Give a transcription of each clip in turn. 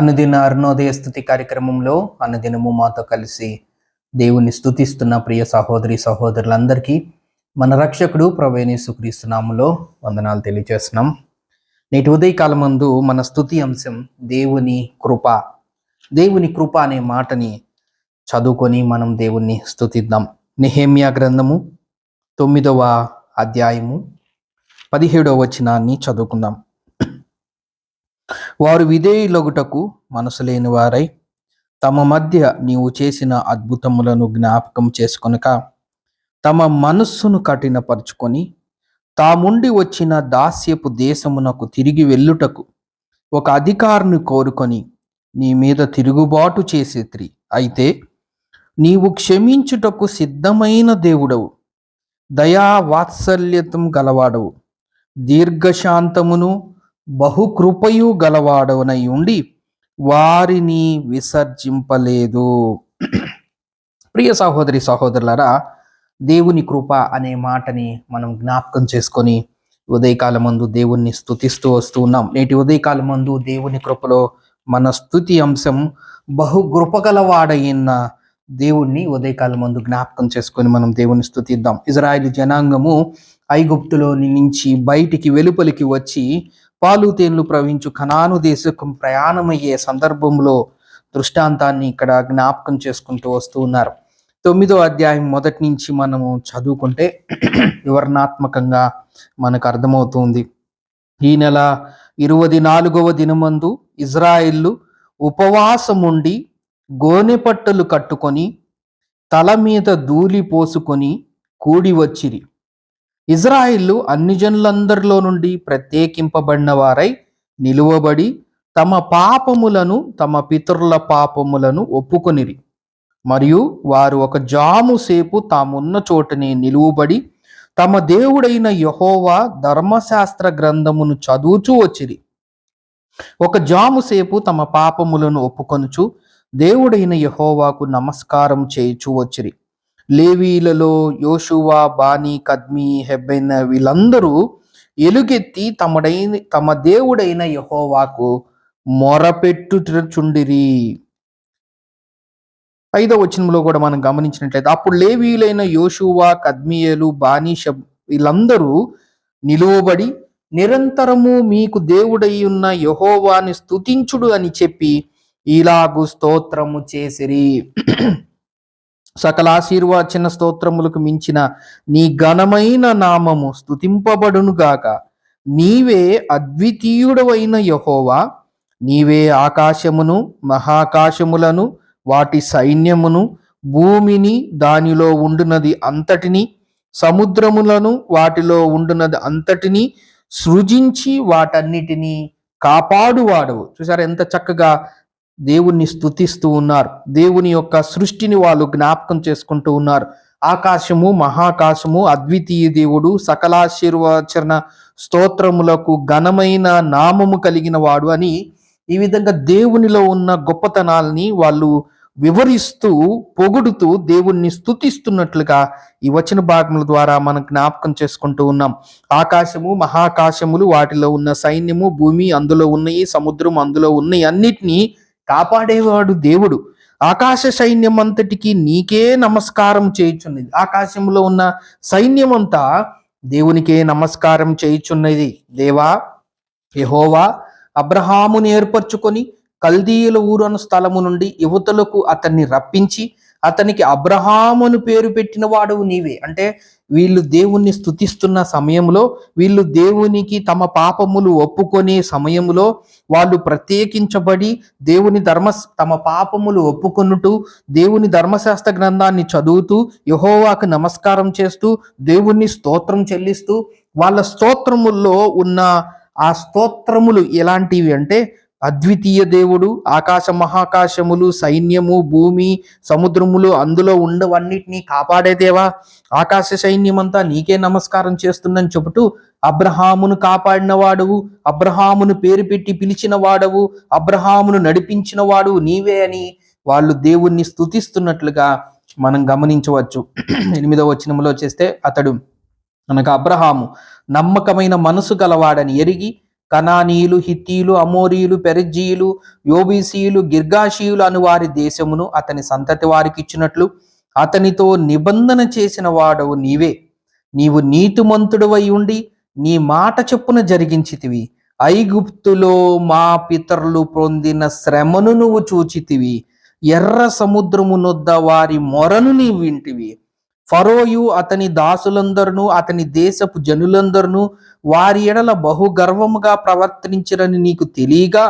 అనుదిన అరుణోదయ స్థుతి కార్యక్రమంలో అనుదినము మాతో కలిసి దేవుని స్థుతిస్తున్న ప్రియ సహోదరి సహోదరులందరికీ మన రక్షకుడు ప్రవేణి సుక్రీస్తునాములో వందనాలు తెలియజేస్తున్నాం. నేటి ఉదయకాలం ముందు మన స్థుతి అంశం దేవుని కృప. దేవుని కృప అనే మాటని చదువుకొని మనం దేవుణ్ణి స్థుతిద్దాం నిహేమియా గ్రంథము తొమ్మిదవ అధ్యాయము పదిహేడవ వచనాన్ని చదువుకుందాం. వారు విధేయులగుటకు మనసు లేని వారై తమ మధ్య నీవు చేసిన అద్భుతములను జ్ఞాపకం చేసుకొనక తమ మనస్సును కఠినపరుచుకొని తాముండి వచ్చిన దాస్యపు దేశమునకు తిరిగి వెళ్ళుటకు ఒక అధికారిని కోరుకొని నీ మీద తిరుగుబాటు చేసేత్రి. అయితే నీవు క్షమించుటకు సిద్ధమైన దేవుడవు దయా వాత్సల్యతం గలవాడవు. దీర్ఘశాంతమును బహుకృపయు గలవాడవనై ఉండి వారిని విసర్జింపలేదు. ప్రియ సహోదరి సహోదరులరా దేవుని కృప అనే మాటని మనం జ్ఞాపకం చేసుకొని ఉదయకాలం మందు దేవుణ్ణి స్థుతిస్తూ వస్తూ ఉన్నాం. నేటి ఉదయకాలం మందు దేవుని కృపలో మన స్థుతి అంశం బహు కృపగలవాడైన దేవుణ్ణి ఉదయకాలం మందు జ్ఞాపకం చేసుకొని మనం దేవుని స్థుతిద్దాం ఇజ్రాయిల్ జనాంగము ఐగుప్తులో నుంచి బయటికి వెలుపలికి వచ్చి పాలు తేన్లు ప్రవహించు ఖనాను దేశకు ప్రయాణమయ్యే సందర్భంలో దృష్టాంతాన్ని ఇక్కడ జ్ఞాపకం చేసుకుంటూ వస్తూ ఉన్నారు. తొమ్మిదో అధ్యాయం మొదటి నుంచి మనము చదువుకుంటే వివరణాత్మకంగా మనకు అర్థమవుతుంది. ఈ నెల ఇరవై నాలుగవ దినమందు ఇజ్రాయిల్లు ఉపవాసం ఉండి గోనె పట్టలు కట్టుకొని తల మీద ధూళి పోసుకొని కూడి వచ్చిరి. ఇజ్రాయిల్లు అన్ని జనులందరిలో నుండి ప్రత్యేకింపబడిన వారై నిలువబడి తమ పాపములను తమ పితరుల పాపములను ఒప్పుకొనిరి. మరియు వారు ఒక జాము సేపు తామున్న చోటనే నిలువబడి తమ దేవుడైన యహోవా ధర్మశాస్త్ర గ్రంథమును చదువుచూ వచ్చిరి. ఒక జాము సేపు తమ పాపములను ఒప్పుకొనుచు దేవుడైన యహోవాకు నమస్కారం చేయుచూ వచ్చిరి. లేవీలలో యోషువా బాణి కద్మి హెబ్బైన వీళ్ళందరూ ఎలుగెత్తి తమడైన తమ దేవుడైన యహోవాకు మొరపెట్టుచుండిరి. ఐదో వచనంలో కూడా మనం గమనించినట్లయితే అప్పుడు లేవీలైన యోషువా కద్మియలు బానీ వీళ్ళందరూ నిలువబడి నిరంతరము మీకు దేవుడై ఉన్న యహోవాని స్తుతించుడు అని చెప్పి ఇలాగు స్తోత్రము చేసిరి. సకల ఆశీర్వాచన స్తోత్రములకు మించిన నీ ఘనమైన నామము స్తుతింపబడును గాక. నీవే అద్వితీయుడవైన యహోవా. నీవే ఆకాశమును మహాకాశములను వాటి సైన్యమును భూమిని దానిలో ఉండునది అంతటిని సముద్రములను వాటిలో ఉండునది అంతటిని సృజించి వాటన్నిటినీ కాపాడువాడవు. చూసారు ఎంత చక్కగా దేవుణ్ణి స్థుతిస్తూ ఉన్నారు. దేవుని యొక్క సృష్టిని వాళ్ళు జ్ఞాపకం చేసుకుంటూ ఉన్నారు. ఆకాశము మహాకాశము అద్వితీయ దేవుడు సకలాశీర్వచన స్తోత్రములకు ఘనమైన నామము కలిగిన వాడు అని ఈ విధంగా దేవునిలో ఉన్న గొప్పతనాల్ని వాళ్ళు వివరిస్తూ పొగుడుతూ దేవుణ్ణి స్తుతిస్తున్నట్లుగా ఈ వచన భాగముల ద్వారా మనం జ్ఞాపకం చేసుకుంటూ ఉన్నాం. ఆకాశము మహాకాశములు వాటిలో ఉన్న సైన్యము భూమి అందులో ఉన్నాయి సముద్రం అందులో ఉన్నాయి అన్నిటినీ కాపాడేవాడు దేవుడు. ఆకాశ సైన్యం అంతటికి నీకే నమస్కారం చేయుచున్నది. ఆకాశంలో ఉన్న సైన్యం అంతా దేవునికే నమస్కారం చేయుచున్నది. దేవా యహోవా అబ్రహాముని ఏర్పరచుకొని కల్దీయుల ఊరు అను స్థలము నుండి యువతలకు అతన్ని రప్పించి అతనికి అబ్రహామును పేరు పెట్టిన వాడు నీవే. అంటే వీళ్ళు దేవుణ్ణి స్థుతిస్తున్న సమయంలో వీళ్ళు దేవునికి తమ పాపములు ఒప్పుకొనే సమయంలో వాళ్ళు ప్రత్యేకించబడి దేవుని ధర్మ తమ పాపములు ఒప్పుకొనుటూ దేవుని ధర్మశాస్త్ర గ్రంథాన్ని చదువుతూ యహోవాకు నమస్కారం చేస్తూ దేవుణ్ణి స్తోత్రం చెల్లిస్తూ వాళ్ళ స్తోత్రముల్లో ఉన్న ఆ స్తోత్రములు ఎలాంటివి అంటే అద్వితీయ దేవుడు ఆకాశ మహాకాశములు సైన్యము భూమి సముద్రములు అందులో ఉండవన్నిటినీ కాపాడేదేవా? ఆకాశ సైన్యమంతా నీకే నమస్కారం చేస్తుందని చెబుతూ అబ్రహామును కాపాడిన వాడవు అబ్రహామును పేరు పెట్టి పిలిచిన వాడవు అబ్రహామును నడిపించిన వాడు నీవే అని వాళ్ళు దేవుణ్ణి స్తుతిస్తున్నట్లుగా మనం గమనించవచ్చు. ఎనిమిదవ వచనంలో చేస్తే అతడు అనగా అబ్రహాము నమ్మకమైన మనసు గలవాడని ఎరిగి కనానీయులు హిత్తీలు అమోరీయులు పెరిజీయులు యోబీసీయులు గిర్గాషీయులు అను వారి దేశమును అతని సంతతి వారికి ఇచ్చినట్లు అతనితో నిబంధన చేసిన వాడవు నీవే. నీవు నీతిమంతుడవై ఉండి నీ మాట చెప్పున జరిగించితివి. ఐగుప్తులో మా పితరులు పొందిన శ్రమను నువ్వు చూచితివి. ఎర్ర సముద్రము నొద్ద వారి మొరను నీ వింటివి. ఫరోయు అతని దాసులందరును అతని దేశపు జనులందరును వారి ఎడల బహుగర్వముగా ప్రవర్తించరని నీకు తెలియగా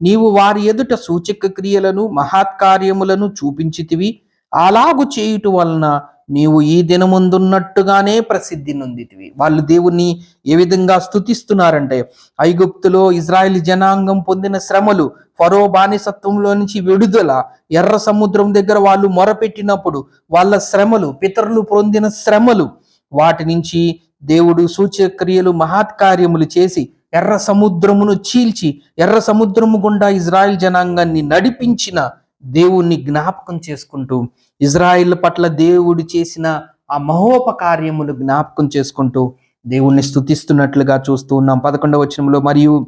నీవు వారి ఎదుట సూచక క్రియలను మహత్కార్యములను చూపించితివి. అలాగు చేయుట వలన నీవు ఈ దినముందున్నట్టుగానే ప్రసిద్ధి నొందితివి. వాళ్ళు దేవుణ్ణి ఏ విధంగా స్తుతిస్తున్నారంటే ఐగుప్తులో ఇజ్రాయెల్ జనాంగం పొందిన శ్రమలు ఫరో బానిసత్వంలో నుంచి విడుదల ఎర్ర సముద్రం దగ్గర వాళ్ళు మొరపెట్టినప్పుడు వాళ్ళ శ్రమలు పితరులు పొందిన శ్రమలు వాటి నుంచి దేవుడు సూచక్రియలు మహాత్కార్యములు చేసి ఎర్ర సముద్రమును చీల్చి ఎర్ర సముద్రము గుండా ఇజ్రాయిల్ జనాంగాన్ని నడిపించిన దేవుణ్ణి జ్ఞాపకం చేసుకుంటూ ఇజ్రాయిల్ పట్ల దేవుడు చేసిన ఆ మహోపకార్యములు జ్ఞాపకం చేసుకుంటూ దేవుణ్ణి స్థుతిస్తున్నట్లుగా చూస్తూ ఉన్నాం. పదకొండవ వచనంలో మరియు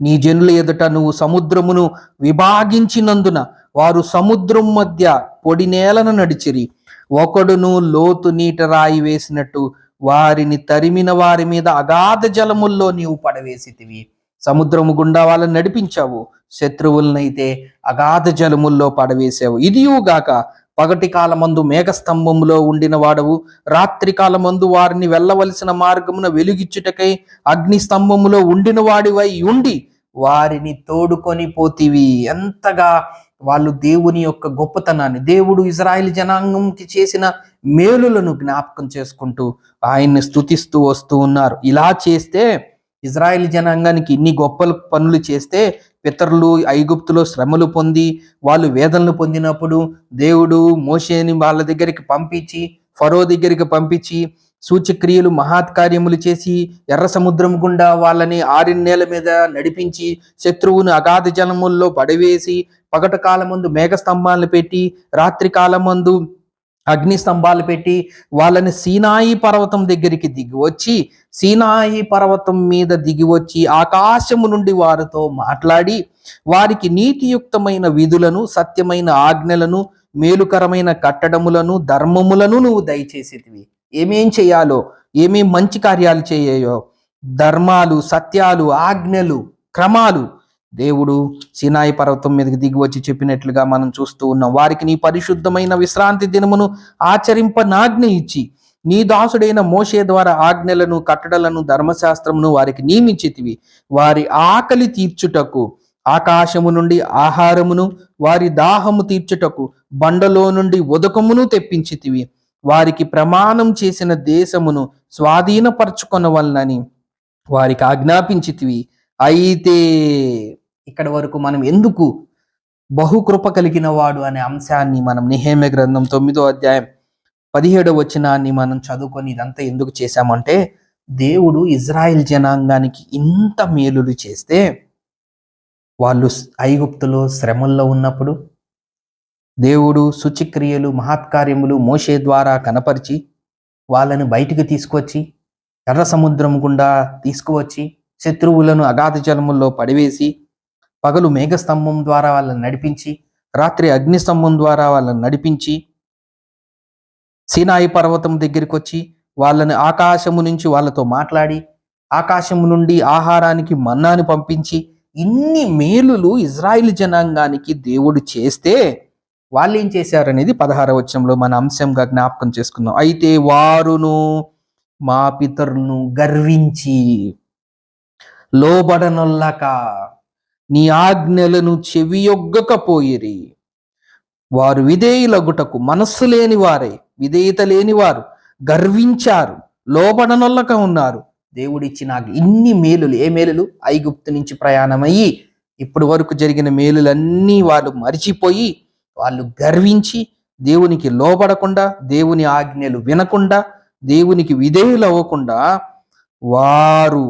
నీ జనుల ఎదుట నువ్వు సముద్రమును విభాగించినందున వారు సముద్రం మధ్య పొడి నేలను నడిచిరి. ఒకడును లోతు నీట రాయి వేసినట్టు వారిని తరిమిన వారి మీద అగాధ జలముల్లో నీవు పడవేసితివి. సముద్రము గుండా వాళ్ళని నడిపించావు. శత్రువులనైతే అగాధ జలముల్లో పడవేశావు. ఇదియుగాక పగటి కాలమందు మేఘస్తంభములో ఉండిన వాడవు. రాత్రి కాలమందు వారిని వెళ్ళవలసిన మార్గమున వెలుగిచ్చుటకై అగ్ని స్తంభములో ఉండిన వాడివై ఉండి వారిని తోడుకొని పోతివి. ఎంతగా వాళ్ళు దేవుని యొక్క గొప్పతనాన్ని దేవుడు ఇజ్రాయిల్ జనాంగంకి చేసిన మేలులను జ్ఞాపకం చేసుకుంటూ ఆయన్ని స్తుతిస్తూ వస్తూ ఉన్నారు. ఇలా చేస్తే ఇజ్రాయిల్ జనాంగానికి ఇన్ని గొప్ప పనులు చేస్తే పితరులు ఐగుప్తులో శ్రమలు పొంది వాళ్ళు వేదనలు పొందినప్పుడు దేవుడు మోషేని వాళ్ళ దగ్గరికి పంపించి ఫరో దగ్గరికి పంపించి సూచక్రియలు మహాత్కార్యములు చేసి ఎర్ర సముద్రం గుండా వాళ్ళని ఆరిన్నేల మీద నడిపించి శత్రువును అగాధ జలముల్లో పడవేసి పగట కాలమందు మేఘస్తంభాలను పెట్టి రాత్రి కాలమందు అగ్ని స్తంభాలు పెట్టి వాళ్ళని సీనాయి పర్వతం దగ్గరికి దిగి వచ్చి సీనాయి పర్వతం మీద దిగి వచ్చి ఆకాశము నుండి వారితో మాట్లాడి వారికి నీతియుక్తమైన విధులను సత్యమైన ఆజ్ఞలను మేలుకరమైన కట్టడములను ధర్మములను నువ్వు దయచేసేటివి. ఏమేం చేయాలో ఏమేం మంచి కార్యాలు చేయాయో ధర్మాలు సత్యాలు ఆజ్ఞలు క్రమాలు దేవుడు సినాయి పర్వతం మీదకి దిగి వచ్చి చెప్పినట్లుగా మనం చూస్తూ ఉన్నాం. వారికి నీ పరిశుద్ధమైన విశ్రాంతి దినమును ఆచరింపనాజ్ఞ ఇచ్చి నీ దాసుడైన మోషే ద్వారా ఆజ్ఞలను కట్టడలను ధర్మశాస్త్రమును వారికి నియమించితివి. వారి ఆకలి తీర్చుటకు ఆకాశము నుండి ఆహారమును వారి దాహము తీర్చుటకు బండలో నుండి ఉదకమును తెప్పించితివి. వారికి ప్రమాణం చేసిన దేశమును స్వాధీనపరచుకొనవలనని వారికి ఆజ్ఞాపించితివి. అయితే ఇక్కడ వరకు మనం ఎందుకు బహుకృప కలిగిన వాడు అనే అంశాన్ని మనం నిహేమ గ్రంథం తొమ్మిదో అధ్యాయం పదిహేడో వచనాన్ని మనం చదువుకొని ఇదంతా ఎందుకు చేశామంటే దేవుడు ఇజ్రాయెల్ జనాంగానికి ఇంత మేలులు చేస్తే వాళ్ళు ఐగుప్తులో శ్రమల్లో ఉన్నప్పుడు దేవుడు శుచిక్రియలు మహత్కార్యములు మోషే ద్వారా కనపరిచి వాళ్ళని బయటికి తీసుకొచ్చి ఎర్ర సముద్రం గుండా తీసుకువచ్చి శత్రువులను అగాధ జలముల్లో పడివేసి పగలు మేఘస్తంభం ద్వారా వాళ్ళని నడిపించి రాత్రి అగ్నిస్తంభం ద్వారా వాళ్ళని నడిపించి సీనాయి పర్వతం దగ్గరికి వచ్చి వాళ్ళని ఆకాశము నుంచి వాళ్ళతో మాట్లాడి ఆకాశము నుండి ఆహారానికి మన్నాను పంపించి ఇన్ని మేలులు ఇజ్రాయిల్ జనాంగానికి దేవుడు చేస్తే వాళ్ళు ఏం చేశారనేది పదహార వచ్చంలో మన అంశంగా జ్ఞాపకం చేసుకుందాం. అయితే వారును మా పితరులను గర్వించి లోబడనొల్లక నీ ఆజ్ఞలను చెవియొగ్గకపోయిరి. వారు విధేయులగుటకు మనస్సు లేని వారే విధేయత లేని వారు గర్వించారు లోబడనొల్లక ఉన్నారు. దేవుడిచ్చిన ఇన్ని మేలులు. ఏ మేలులు? ఐగుప్తు నుంచి ప్రయాణమయ్యి ఇప్పటి వరకు జరిగిన మేలులన్నీ వాళ్ళు మరిచిపోయి వాళ్ళు గర్వించి దేవునికి లోబడకుండా దేవుని ఆజ్ఞలు వినకుండా దేవునికి విధేయులు అవ్వకుండా వారు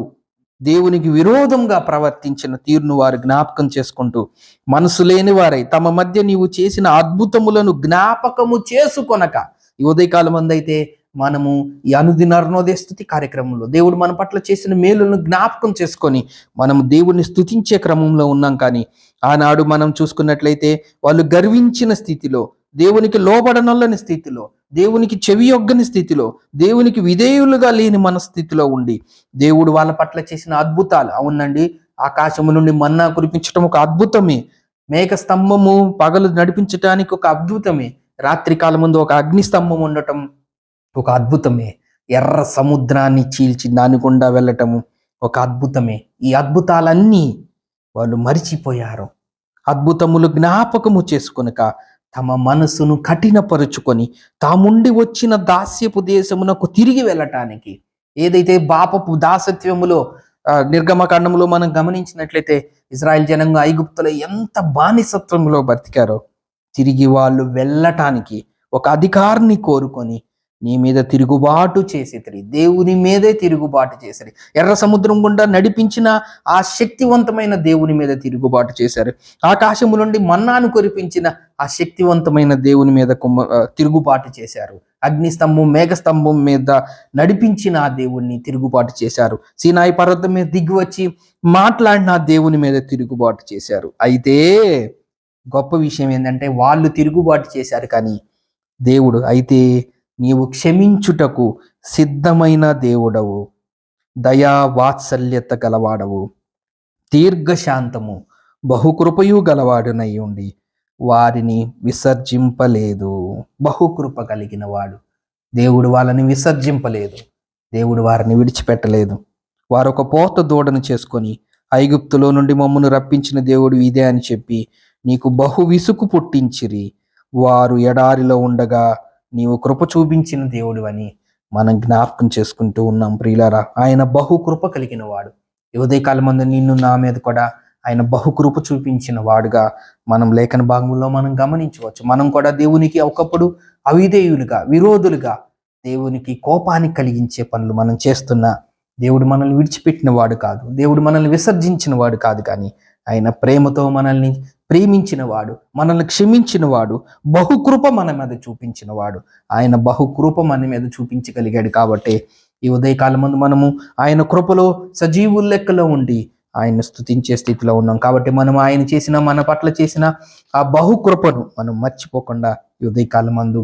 దేవునికి విరోధంగా ప్రవర్తించిన తీరును వారు జ్ఞాపకం చేసుకుంటూ మనసు లేని వారై తమ మధ్య నీవు చేసిన అద్భుతములను జ్ఞాపకము చేసుకొనక ఈ ఉదయకాలం అందైతే మనము ఈ అనుదిన అరుణోదయ స్థుతి కార్యక్రమంలో దేవుడు మన పట్ల చేసిన మేలులను జ్ఞాపకం చేసుకొని మనము దేవుడిని స్థుతించే క్రమంలో ఉన్నాం కానీ ఆనాడు మనం చూసుకున్నట్లయితే వాళ్ళు గర్వించిన స్థితిలో దేవునికి లోబడనొల్లని స్థితిలో దేవునికి చెవియొగ్గని స్థితిలో దేవునికి విధేయులుగా లేని మన స్థితిలో ఉండి దేవుడు వాళ్ళ పట్ల చేసిన అద్భుతాలు అవునండి ఆకాశము నుండి మన్నా కురిపించడం ఒక అద్భుతమే మేఘ స్తంభము పగలు నడిపించటానికి ఒక అద్భుతమే రాత్రి కాలం ముందు ఒక అగ్ని స్తంభం ఉండటం ఒక అద్భుతమే. ఎర్ర సముద్రాన్ని చీల్చి దానికుండా వెళ్ళటము ఒక అద్భుతమే. ఈ అద్భుతాలన్నీ వాళ్ళు మరిచిపోయారు. అద్భుతములు జ్ఞాపకము చేసుకొనక తమ మనసును కఠినపరుచుకొని తాముండి వచ్చిన దాస్యపు దేశమునకు తిరిగి వెళ్ళటానికి ఏదైతే బాపపు దాసత్వములో ఆ, నిర్గమకాండంలో మనం గమనించినట్లయితే ఇజ్రాయెల్ జనంగా ఐగుప్తులో ఎంత బానిసత్వంలో బ్రతికారో తిరిగి వాళ్ళు వెళ్ళటానికి ఒక అధికారిని కోరుకొని నీ మీద తిరుగుబాటు చేసేది దేవుని మీదే తిరుగుబాటు చేశారు ఎర్ర సముద్రం గుండా నడిపించిన ఆ శక్తివంతమైన దేవుని మీద తిరుగుబాటు చేశారు. ఆకాశము నుండి మన్నాను కురిపించిన ఆ శక్తివంతమైన దేవుని మీద కుమ్మ తిరుగుబాటు చేశారు. అగ్నిస్తంభం మేఘస్తంభం మీద నడిపించిన ఆ దేవుణ్ణి తిరుగుబాటు చేశారు. సీనాయి పర్వతం మీద దిగి వచ్చి మాట్లాడిన ఆ దేవుని మీద తిరుగుబాటు చేశారు. అయితే గొప్ప విషయం ఏంటంటే వాళ్ళు తిరుగుబాటు చేశారు కానీ దేవుడు అయితే నీవు క్షమించుటకు సిద్ధమైన దేవుడవు. దయా వాత్సల్యత గలవాడవు. దీర్ఘశాంతము బహుకృపయు గలవాడునై ఉండి వారిని విసర్జింపలేదు. బహుకృప కలిగిన వాడు దేవుడు వాళ్ళని విసర్జింపలేదు. దేవుడు వారిని విడిచిపెట్టలేదు. వారు ఒక పోత దూడను చేసుకొని ఐగుప్తులో నుండి మమ్మను రప్పించిన దేవుడు ఇదే అని చెప్పి నీకు బహు విసుగు పుట్టించిరి. వారు ఎడారిలో ఉండగా నీవు కృప చూపించిన దేవుడు అని మనం జ్ఞాపకం చేసుకుంటూ ఉన్నాం ప్రియులారా. ఆయన బహు కృప కలిగిన వాడు. ఈ ఉదయకాలం మందు నిన్ను నా మీద కూడా ఆయన బహుకృప చూపించిన వాడుగా మనం లేఖన భాగంలో మనం గమనించవచ్చు. మనం కూడా దేవునికి ఒకప్పుడు అవిధేయులుగా విరోధులుగా దేవునికి కోపాన్ని కలిగించే పనులు మనం చేస్తున్న దేవుడు మనల్ని విడిచిపెట్టిన వాడు కాదు. దేవుడు మనల్ని విసర్జించిన వాడు కాదు కానీ ఆయన ప్రేమతో మనల్ని ప్రేమించినవాడు మనల్ని క్షమించినవాడు బహుకృప మన మీద చూపించినవాడు. ఆయన బహుకృప మన మీద చూపించగలిగాడు కాబట్టి ఈ ఉదయకాలం ముందు మనము ఆయన కృపలో సజీవుల లెక్కలో ఉండి ఆయన స్థుతించే స్థితిలో ఉన్నాం కాబట్టి మనం ఆయన చేసిన మన పట్ల చేసిన ఆ బహుకృపను మనం మర్చిపోకుండా ఈ ఉదయకాలం మందు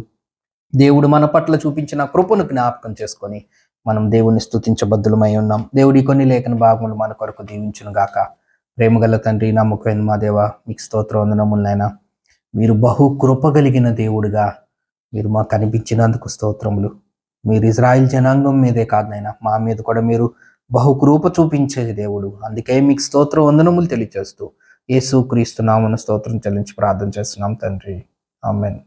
దేవుడు మన పట్ల చూపించిన కృపను జ్ఞాపకం చేసుకొని మనం దేవుణ్ణి స్థుతించబద్దులమై ఉన్నాం. దేవుడి కొన్ని లేఖన భాగములు మన కొరకు దీవించును గాక ప్రేమగల తండ్రి నమ్మకమైన మా దేవ మీకు స్తోత్ర వందనములనైనా మీరు బహు కృప కలిగిన దేవుడుగా మీరు మాకు కనిపించినందుకు స్తోత్రములు. మీరు ఇజ్రాయిల్ జనాంగం మీదే కాదు నైనా మా మీద కూడా మీరు బహు కృప చూపించే దేవుడు. అందుకే మీకు స్తోత్ర వందనములు తెలియచేస్తూ యేసు క్రీస్తు నామను స్తోత్రం చెల్లించి ప్రార్థన చేస్తున్నాం తండ్రి. ఆమెన్.